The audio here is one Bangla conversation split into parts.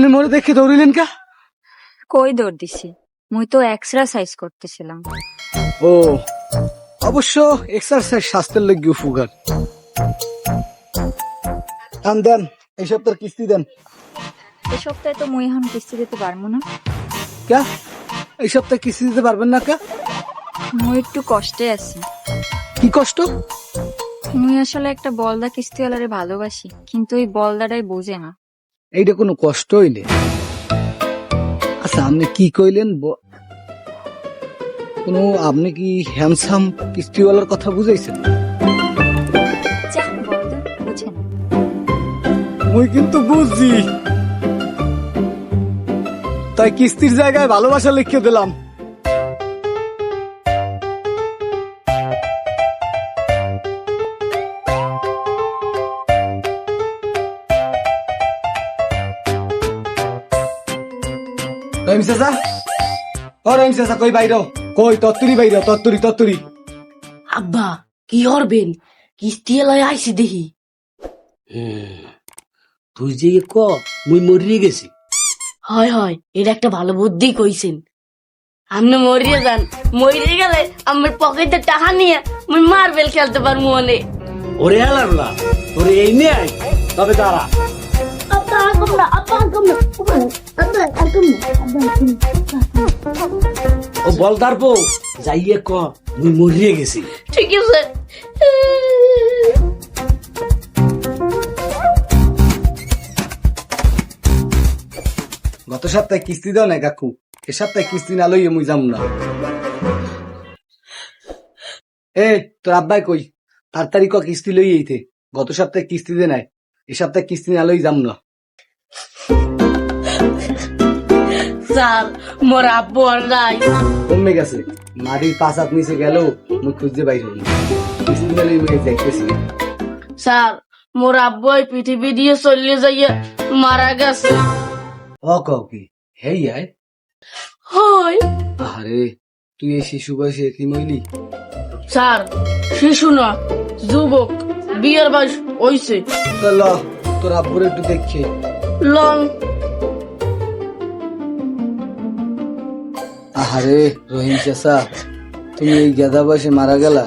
আপনি মরে দেখে দৌড়িলেন কা? কই দৌড় দিছি? মুই তো এক্সারসাইজ করতেছিলাম। ও অবশ্য এক্সারসাইজ স্বাস্থ্যের লাগি উপকার। দেন দেন এই সপ্তাহের কিস্তি দেন। এই সপ্তাহে তো মুই এখন কিস্তি দিতে পারব না। কা? এই সপ্তাহে কিস্তি দিতে পারবেন না কা? মুই একটু কষ্টে আছি। কি কষ্ট? মুই আসলে একটা বলদা কিস্তিওয়ালারে ভালোবাসি কিন্তু ওই বলদাটাই বোঝে না। এইটা কোনো কষ্ট হইলে? আচ্ছা আপনি কি কইলেন? কোনো আপনি কি হ্যান্ডসাম কিস্তিওয়ালার কথা বুঝাইছেন? মুই কিন্তু বুঝছি। তাই কিস্তির জায়গায় ভালোবাসা লিখে দিলাম। চাচা ও রহিম চাচা কই বাইর কই তত্তুরি বাইর তত্তুরি তত্তুরি। আব্বা কি করবেন কিস্তি এলাই আইসি দেখি। তুই যে ক মুই মরিয়ে গেছি। হয় হয় এটা একটা ভালো বুদ্ধি কইছেন। আপনি মরিয়ে যান। মরিয়ে গেলে আমার পকেটে টাকা নিয়ে মুই মার্বেল খেলতে পারব মনে। ওরে হেলারলা তোরে এই নে আয়, তবে তারা ও বল তারপো যাইয়ে ক মুই মরিয়ে গেছি। ঠিক আছে। গত সপ্তাহে কিস্তি দাও না কাকু এ সপ্তাহে কিস্তি না লইয়ে মুই যাম না। এ তোর আব্বাই কই তাড়াতাড়ি ক কিস্তি লই এইতে গত সপ্তাহে কিস্তি দে নাই এ সপ্তাহে কিস্তি না লই যাম না। স্যার মোর আব্বু আর নাই। কমে গেছে। মাটির পাঁচ হাত নিচে গেল মুই খুঁজতে না। লই স্যার মোর আব্বু এই পৃথিবী দিয়ে যাইয়া মারা গেছে। ও কও কি হেই আয়। হয়। আরে তুই এই শিশু বয়সে কি মইলি স্যার শিশু না যুবক। বিয়ের বয়স হইছে। ল তোর আব্বুর একটু দেখে লং আহারে, রহিম চাষা তুমি এই গেদা বয়সে মারা গেলা?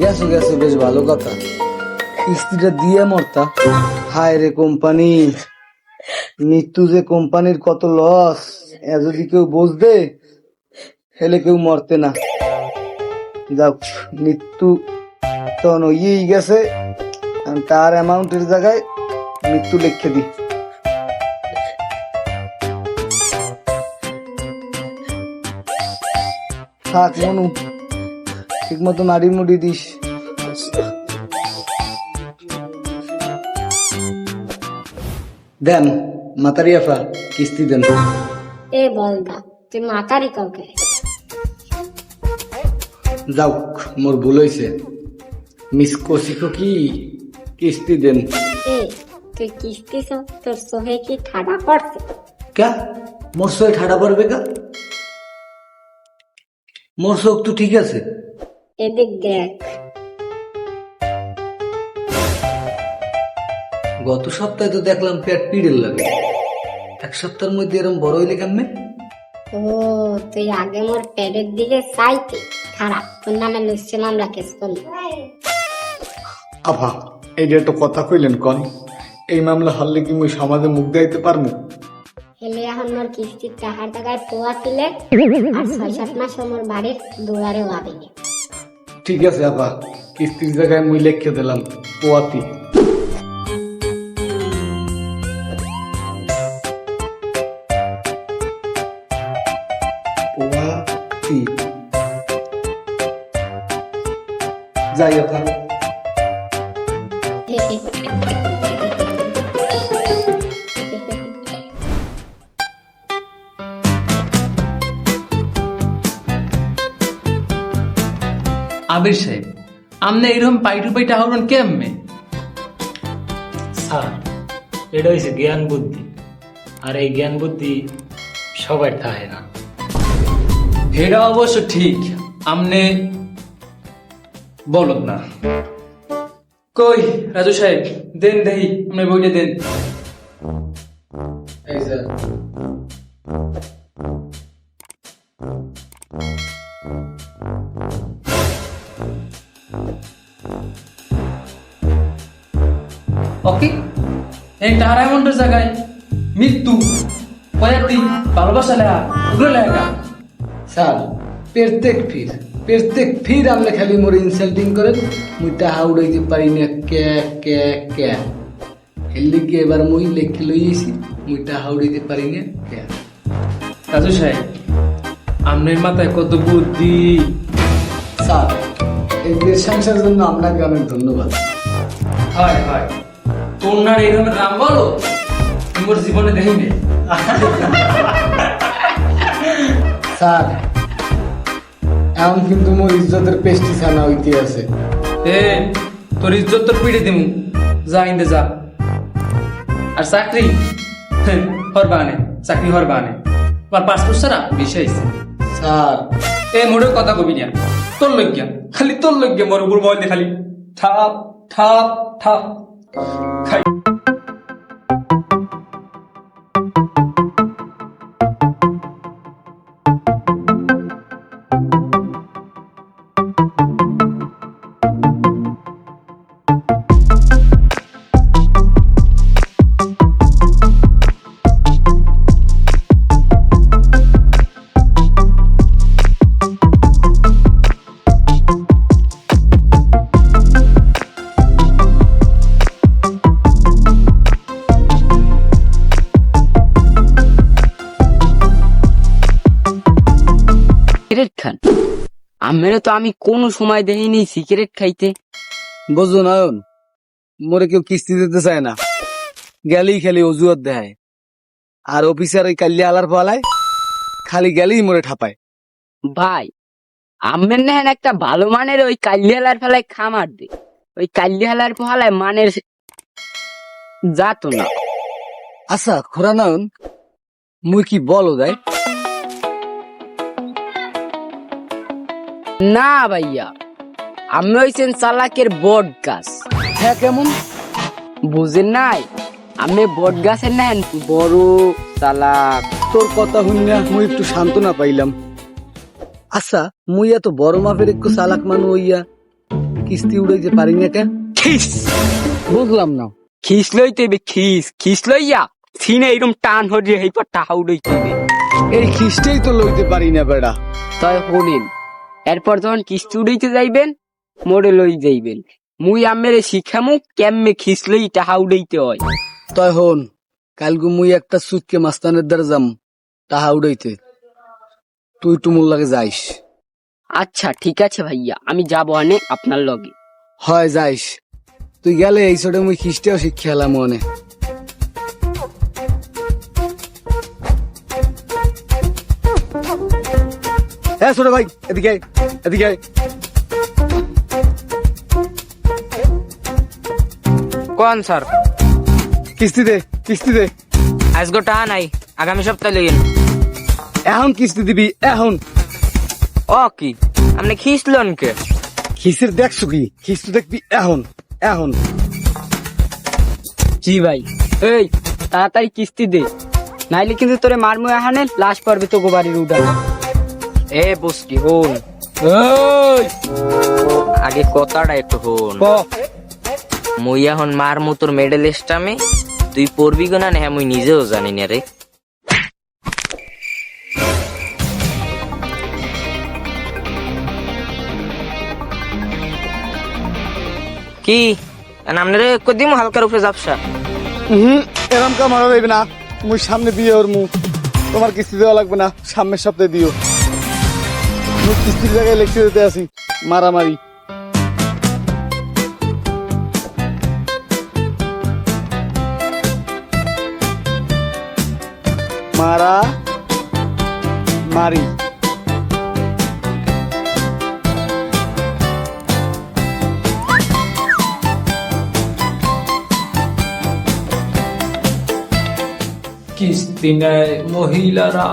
গেছো গেছো, বেশ ভালো কথা। কিস্তিটা দিয়ে মরতা? হায় রে কোম্পানি, মৃত্যু যে কোম্পানির কত লস এ যদি কেউ বুঝবে হেলে কেউ মরতে না। যাক, মৃত্যু তখন ইয়েই গেছে তার অ্যামাউন্টের জায়গায় মৃত্যু লিখে দি থাক মনু। ঠিক মতো নাড়ি মুড়ি দিস। দেন মাতারি আফা কিস্তি দেন। এ বলদা তুই মাতারি কাউকে? যাও মোর ভুল হয়েছে মিস তো কি কিস্তি দেন? এ তুই কিস্তি সব তোর সোহে কি ঠাডা পড়ছে? কে? মোর সই ঠাডা পড়বে কা? মোর চোখ তো ঠিক আছে। এদিক দেখ। গত সপ্তাহে তো দেখলাম পেট পিড়ের লাগে। এক সপ্তাহের মধ্যে এরকম বড় হইলে কেমনে? ও তুই আগে মোর পেটের দিকে চাইতে খারাপ। তোর নামে লুচ্ছি মামলা কেস করলি। আভা এই যে একটা কথা কইলেন কন এই মামলা হারলে কি মুই সমাজে মুখ দেখাইতে পারব হেলে এখন মোর কিস্তির টাকার টাকায় পোয়া তুলে আর ছয় সাত মাস মোর বাড়ির দুয়ারে আবেনি ঠিক আছে আপা কিস্তির জায়গায় মুই লিখে দিলাম পোয়াতি পোয়াতি যাই আপা আবির সাহেব আমনে এরকম পাই টু পাই টাকা উড়ান কেমনে? স্যার এটা হয়েছে জ্ঞান বুদ্ধি আর এই জ্ঞান বুদ্ধি সবার থাকে না। এটা অবশ্য ঠিক আমনে বলত না। কই রাজু সাহেব দেন দেহি আপনি বইটা দেন। এই স্যার ওকে এই ডায়মন্ডের জায়গায় মৃত্যু ভালোবাসা লেখা ওগুলো লেখা। স্যার প্রত্যেক ফির প্রত্যেক ফির আপনি খালি মোর ইনসাল্টিং করেন মুই টাহা উড়াইতে পারি না কে কে কে। হেললি কি এবার মুই লেখি লইয়েছি মুই টাহা উড়াইতে পারি না কে? সাহেব আমনের মাথায় কত বুদ্ধি। স্যার এই দেশ সংসার জন্য আপনাকে অনেক ধন্যবাদ। হয় হয়। তোর না এইরকম রাম বলো? তোমার জীবনে দেখিনি স্যার এমন কিন্তু মোর ইজ্জতের পেস্টি ছানা হইতে আছে। এ তোর ইজ্জত তোর পিড়ে দিমু। যা ইন্দে যা। আর চাকরি? হরবা আনে চাকরি হরবা আনে তোমার পাসপোর্ট সারা বিষয় স্যার। এ মোড়ে কথা কবি না। তোর লজ্ঞা খালি তোর লজ্ঞা মোর উপর বল খালি। ঠাপ ঠাপ ঠাপ। 开。সিগারেট খান। আমেরও তো আমি কোনো সময় দেখিনি সিগারেট খাইতে। বুঝো নয়ন? মোরে কেউ কিস্তি দিতে চায় না। গেলেই খালি অজুহাত দেয় আর অফিসার ওই কাল্লি আলার পালায় খালি গেলেই মোরে ঠাপায়। ভাই আমের নেহেন একটা ভালো মানের ওই কালিয়ালার ফেলায় খামার দে। ওই কালিয়ালার ফেলায় মানের যাতো না। আচ্ছা খোরা নয়ন মুই কি বলো দেয় না ভাইয়া আমি হইছেন চালাকের বট গাছ। হ্যাঁ কেমন? বুঝেন নাই আমি বট গাছের নেন বড় চালাক। তোর কথা শুনিয়া মুই একটু সান্ত্বনা পাইলাম। আচ্ছা মুই এত বড় মাপের একটু চালাক মানু হইয়া কিস্তি উড়াইতে পারি না কেন খিস! বুঝলাম না। খিস লইতে হইবে খিস খিস লইয়া সিনে এরম টান হরিয়ে হইপর টাহা উড়াইতে হইবে। এই খিস্টেই তো লইতে পারি না বেড়া। তাই হলেন এরপর যখন কিস্তি উড়াইতে যাইবেন মোড়ে লই যাইবেন। মুই আমের শিখামু কেমনে খিস লই টাহা উড়াইতে হয়। তয় হন কালগু মুই একটা সুটকে মাস্তানের দ্বারা যাম তাহা উড়াইতে তুই টুমুর লাগে যাইস। আচ্ছা ঠিক আছে ভাইয়া আমি যাব আনে আপনার লগে। হয় যাইস। তুই গেলে এই ছোটে মুই খ্রিস্টেও শিক্ষা এলাম মনে হ্যাঁ ছোট ভাই এদিকে এদিকে। কোন স্যার? কিস্তি দে কিস্তি দে। আজগো টাকা নাই আগামী সপ্তাহে লইয়েন এখন কিস্তি দিবি এখন। ও কি? আপনি খিসলেন কে? খিসের দেখছ কি? খিস্তি দেখবি এখন এখন। জি ভাই এই তাড়াতাড়ি কিস্তি দে। নাইলে কিন্তু তোরে মারমু এখানে লাশ পড়বে তো গোবারির উঠানে এ বুঝকি হন। আগে কথাটা একটু হন। মুই এখন মার মতোর মেডেল স্টামে তুই পড়বি গো না হ্যাঁ মুই নিজেও জানি না রে। কি? আপনারে কদিম হালকার উপরে যাবসা হুম এরম কা মারা যাইবে না। মুই সামনে বিয়ে ওর মুখ তোমার কিস্তি দেওয়া লাগবে না সামনের সপ্তাহে দিও। মুই কিস্তির জায়গায় লিখতে দিতে আসি মারামারি মারা মারি কিস্তি নেয় মহিলারা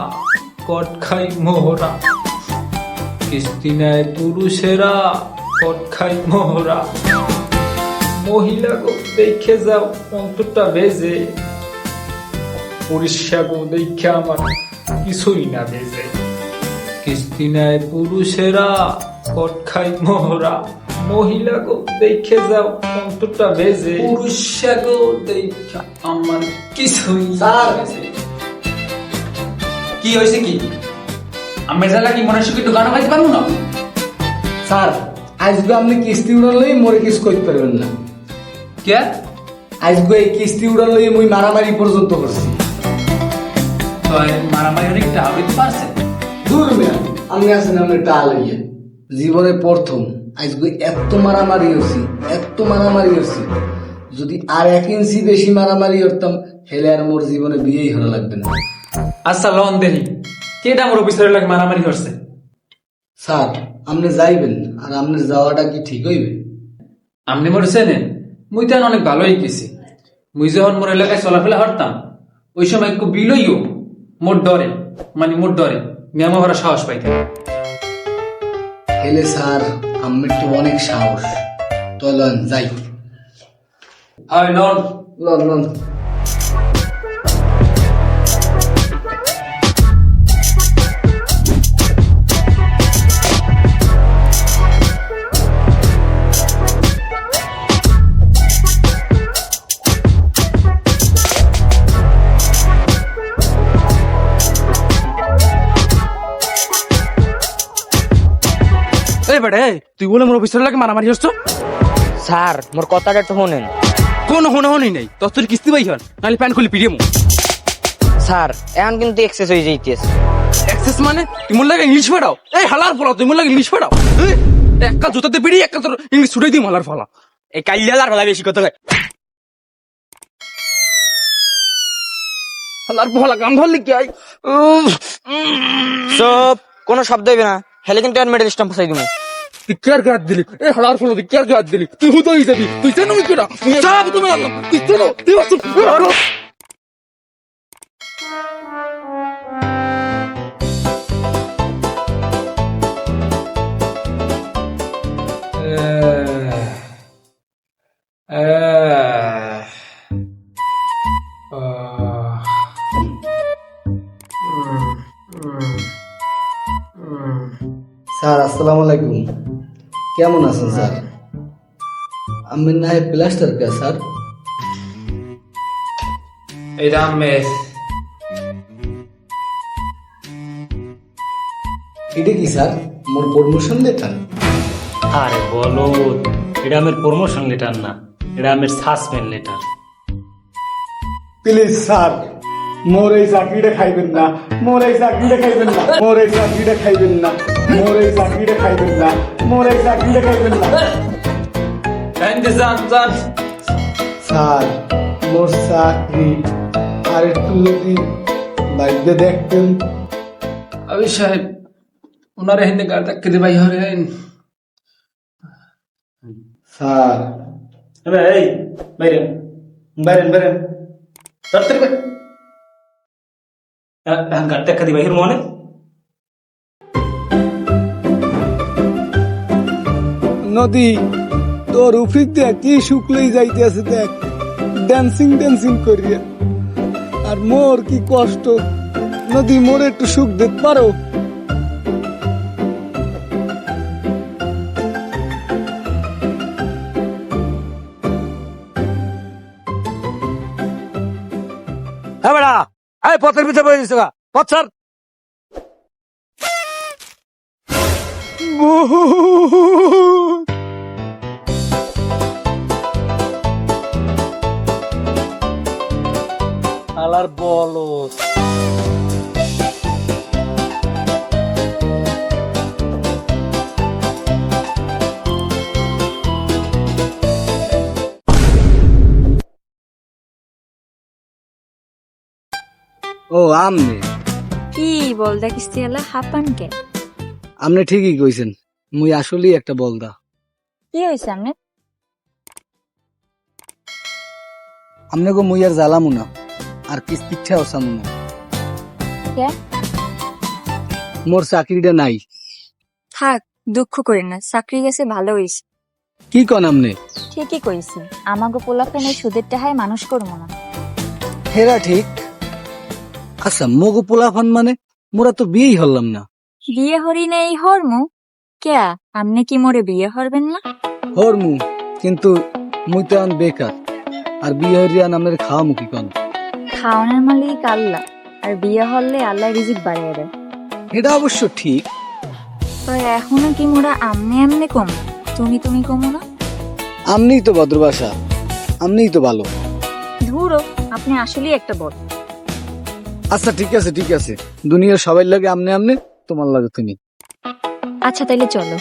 কট খাই মোহরা কিস্তি নেয় পুরুষেরা কট খাই মোহরা মহিলা গো দেখে যাও অন্তরটা ভেজে পুরুষা গো দেখে আমার কিছুই না বেজে। কিস্তি নেয় পুরুষেরা কট খাই মোহরা মহিলা গো দেখে যাও অন্তটা বেজে। পুরুষা গো দেখে আমার কিছুই না বেজে। কি হয়েছে কি? আমি জানা কি মনে সুখী দোকানে খাইতে পারব না? স্যার আজকে আপনি কিস্তি উড়ালেই মরে কিছু করতে পারবেন না। কে? আজকে এই কিস্তি উড়ালেই মুই মারামারি পর্যন্ত করছি। তো এই মারামারি পারছে। দূর মেয়া আমি আছেন আপনার টাল হইয়া জীবনে প্রথম আজকে এত মারামারি হচ্ছি এত মারামারি হচ্ছি যদি আর এক ইঞ্চি বেশি মারামারি করতাম হেলে আর মোর জীবনে বিয়েই হলো লাগবে না। আচ্ছা লন দেহি কেটা আমার অফিসারের লাগে মারামারি করছে? স্যার আপনি যাইবেন আর আপনার যাওয়াটা কি ঠিক হইবে? আপনি মোর চেনেন মুই তো অনেক ভালোই গেছি মুই যখন মোর এলাকায় চলাফেরা হরতাম ওই সময় একটু বিলইও মোর ডরে মানে মোর ডরে মেমো ভরা সাহস পাইতাম। হেলে স্যার আমার তো অনেক সাহস। তো লন যাই। হয় লন। Loan loan. বেড়ে তুই বলে মোর অফিসার লাগে মারামারি হচ্ছ স্যার মোর কথাটা একটু শোনেন। কোন হনে হনি নাই। তোর তোর কিস্তি পাই হন নাহলে প্যান খুলে পিড়িয়ে মো স্যার এখন কিন্তু এক্সেস হয়ে যাইতেছে। এক্সেস মানে? তুই মোর লাগে ইংলিশ পড়াও? এই হালার ফলা তুই মোর লাগে ইংলিশ পড়াও? একটা জুতাতে পিড়ি একটা তোর ইংলিশ ছুটাই দিই হালার ফলা। এই কাইলে হালার ফলা বেশি কথা কয়। হালার ফলা গান ধরলি কি আই? সব কোনো শব্দ হইবে না। হেলে কিন্তু মেডেল স্টাম্প ফাসাই দিমু তুই কার গাত দিলি? এই হালার ফলা, তুই কার গাত দিলি? তুই হুতো যাবি। তুই জানো কি না সব তুমি আনলাম তুই জানো তুই আসো স্যার, আসসালামু আলাইকুম। কেমন আছেন স্যার? আমি না হয় প্লাস্টার কে স্যার? এটা মেস এটা কি স্যার? মোর প্রমোশন লেটার আরে বলো এটা আমার প্রমোশন লেটার না এটা আমার সাসপেন্ড লেটার প্লিজ স্যার মোর এই চাকরিটা খাইবেন না মোর এই চাকরিটা খাইবেন না মোর এই চাকরিটা খাইবেন না। মোর এই চাকরিটা খাইবেন না মোর এই চাকরিটা খাইবেন না। যান যান স্যার মোর চাকরি আর একটু যদি বাইরে দেখতেন। আমি সাহেব ওনারা হিন্দে গাড়ি ধাক্কা দিয়ে বাই হরেন স্যার। এই বাইরে। বাইরেন বাইরেন। তাড়াতাড়ি বাইরে গাড়ি দেখা দি বাহির মনে? নদী, তোর উফিক দেখ কি শুকলেই যাইতেছে দেখ। ড্যান্সিং ড্যান্সিং করিয়া। আর মোর কি কষ্ট, নদী মোর একটু সুখ দিতে পারো? হ্যাঁ বেড়া, এই পথের বয়ে দিছে পথ স্যার আলার বলো ও আমনে। কি বলদা কিস্তি এলা হাপান কে আপনি ঠিকই কইছেন। মুই আসলেই একটা বলদা। কি হয়েছে আপনার আপনাকে মুই আর জ্বালামু না আর কিস্তিচ্ছা ওসামু না। কে? মোর চাকরিটা নাই। থাক দুঃখ করেন না চাকরি গেছে ভালো হয়েছে কি কন আপনি? ঠিকই কইছি আমাকে পোলাপেন এই সুদের টাহায় মানুষ করব না। হেরা ঠিক। আচ্ছা মগু পোলাফান মানে মোরা তো বিয়েই হলাম না। বিয়ে হরি নেই হরমু? কেয়া আপনি কি মোরে বিয়ে হরবেন না? হরমু কিন্তু মুই তো এখন বেকার। আর বিয়ে হরিয়া নামের খাওয়া মুখি কন? খাওয়ানোর মালিক আল্লাহ আর বিয়ে হলে আল্লাহ রিজিক বাড়িয়ে দেয়। এটা অবশ্য ঠিক। তো এখনও কি মোরা আমনে আমনে কম? তুমি তুমি কমো না? আমনিই তো ভদ্রবাসা আমনিই তো ভালো। ধুরো আপনি আসলেই একটা বল আচ্ছা ঠিক আছে ঠিক আছে। দুনিয়ার সবাই লাগে আমনে আমনে। তোমার লাগে তুমি। আচ্ছা তাহলে চলো।